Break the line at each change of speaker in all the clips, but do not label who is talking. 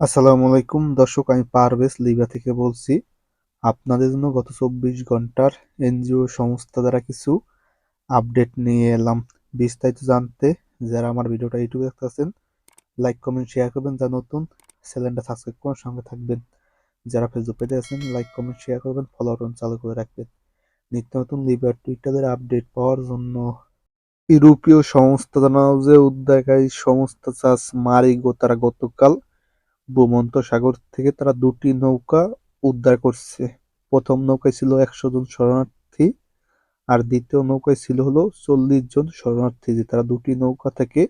আসসালামু আলাইকুম। দর্শক, আমি পারভেজ লিবিয়া থেকে বলছি। আপনাদের জন্য গত চব্বিশ ঘণ্টার এনজিও সংস্থা দ্বারা কিছু আপডেট নিয়ে এলাম। বিস্তারিত জানতে যারা আমার ভিডিওটা ইউটিউবে দেখতেছেন, লাইক, কমেন্ট, শেয়ার করবেন। যা নতুন, চ্যানেলটা সাবস্ক্রাইব করার সঙ্গে থাকবেন। যারা ফেসবুক পেজে আছেন, লাইক, কমেন্ট, শেয়ার করবেন, ফলো চালু করে রাখবেন। নিত্য নতুন লিবার টুইটারের আপডেট পাওয়ার জন্য ইউরোপীয় সংস্থা জানাও যে উদ্ধারকারী সংস্থা চাষ মারিগো তারা গতকাল ভূমধ্য সাগর থেকে তারা দুটি নৌকা উদ্ধার করছে। প্রথম নৌকায় ছিল একশো জন শরণার্থী আর দ্বিতীয় নৌকায় ছিল হলো চল্লিশ জন শরণার্থী যে তারা দুটি নৌকা থেকে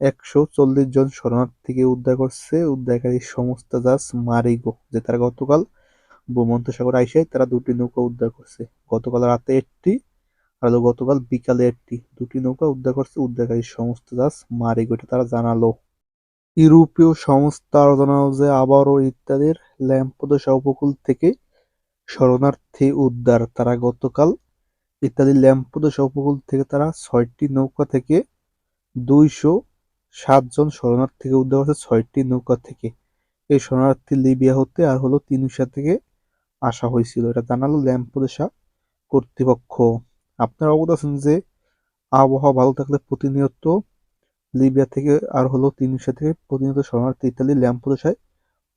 একশো চল্লিশ জন শরণার্থীকে উদ্ধার করছে। উদ্ধারকারী সংস্থা জাস মারিগো, যে তারা গতকাল ভূমধ্য সাগর আইসায় তারা দুটি নৌকা উদ্ধার করছে। গতকাল রাতে একটি আর গতকাল বিকালে একটি। দুটি নৌকা উদ্ধার করছে। উদ্ধারকারী সংস্থা জাস মারিগো এটা তারা জানালো। ইউরোপীয় সংস্থা আরও জানালো যে আবারও ইত্যাদির ল্যাম্পোদোসা উপকূল থেকে শরণার্থী উদ্ধার। তারা গতকাল ইত্যাদি ল্যাম্পোদোসা উপকূল থেকে তারা ছয়টি নৌকা থেকে দুইশো সাতজন শরণার্থীকে উদ্ধার করছে, ছয়টি নৌকা থেকে। এই শরণার্থী লিবিয়া হতে আর হলো তিনুসা থেকে আসা হয়েছিল। এটা জানালো ল্যাম্পোদোসা কর্তৃপক্ষ। আপনারা অবগত আছেন যে আবহাওয়া ভালো থাকলে প্রতিনিয়ত লিবিয়া থেকে আর হলো তিনুসা থেকে প্রতিনিয়ত শরণার্থী ইতালি ল্যাম্পোদোসায়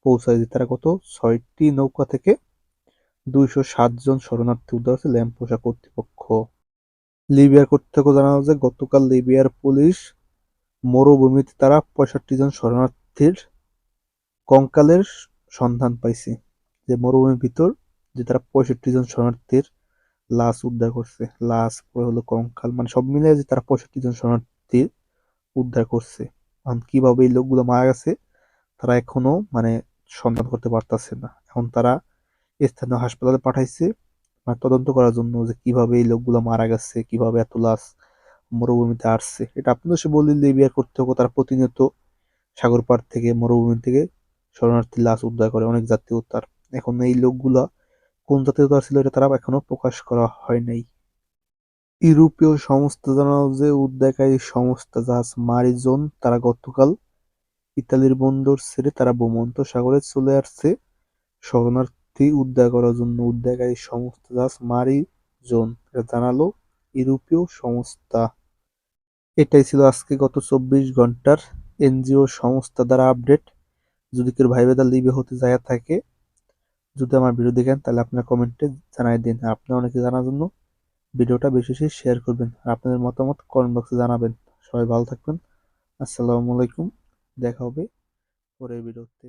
পৌঁছায় যে তারা গত ছয়টি নৌকা থেকে দুইশো জন শরণার্থী উদ্ধার হচ্ছে ল্যাম্পোসা কর্তৃপক্ষ। লিবিয়ার কর্তৃপক্ষ জানানো যে গতকাল লিবিয়ার পুলিশ মরুভূমিতে তারা পঁয়ষট্টি জন শরণার্থীর কঙ্কালের সন্ধান পাইছে, যে মরুভূমির ভিতর যে তারা পঁয়ষট্টি জন শরণার্থীর লাশ উদ্ধার করছে। লাশ, পরে হলো কঙ্কাল মানে সব মিলিয়ে যে তারা পঁয়ষট্টি জন শরণার্থীর উদ্ধার করছে। এখন কীভাবে এই লোকগুলো মারা গেছে, তারা এখনও মানে সন্ধান করতে পারতেছে না। এখন তারা স্থানীয় হাসপাতালে পাঠাইছে মানে তদন্ত করার জন্য যে কীভাবে এই লোকগুলো মারা গেছে, কীভাবে এত লাশ মরুভূমিতে আসছে। এটা আপনাদের সে বললে লিবিয়ার কর্তৃপক্ষ তারা প্রতিনিয়ত সাগর পাড় থেকে, মরুভূমি থেকে শরণার্থী লাশ উদ্ধার করে, অনেক জাতীয় উদ্ধার। এখন এই লোকগুলা কোন জাতীয় উদ্ধার ছিল, এটা তারা এখনও প্রকাশ করা হয় নাই। ইউরোপীয় সংস্থা জানালো যে উদ্ধারকারী সংস্থা জাহাজ মারিজোন তারা গতকাল ইতালির বন্দর ছেড়ে তারা ভূমন্ত সাগরে চলে আসছে। শরণার্থী উদ্ধার করার জন্য উদ্ধারকারী সংস্থা জাহাজ মারিজোন এটা জানালো ইউরোপীয় সংস্থা। এটাই ছিল আজকে গত চব্বিশ ঘণ্টার এনজিও সংস্থা দ্বারা আপডেট। যদি কেউ ভাই বেদা লিবে হতে যায় থাকে। যদি আমার ভিডিও দেখেন তাহলে আপনার কমেন্টে জানাই দিন। আপনার অনেকে জানার জন্য ভিডিওটা বেশি বেশি শেয়ার করবেন আর আপনাদের মতামত কমেন্ট বক্সে জানাবেন। সবাই ভালো থাকবেন। আসসালামু আলাইকুম। দেখা হবে পরের ভিডিওতে।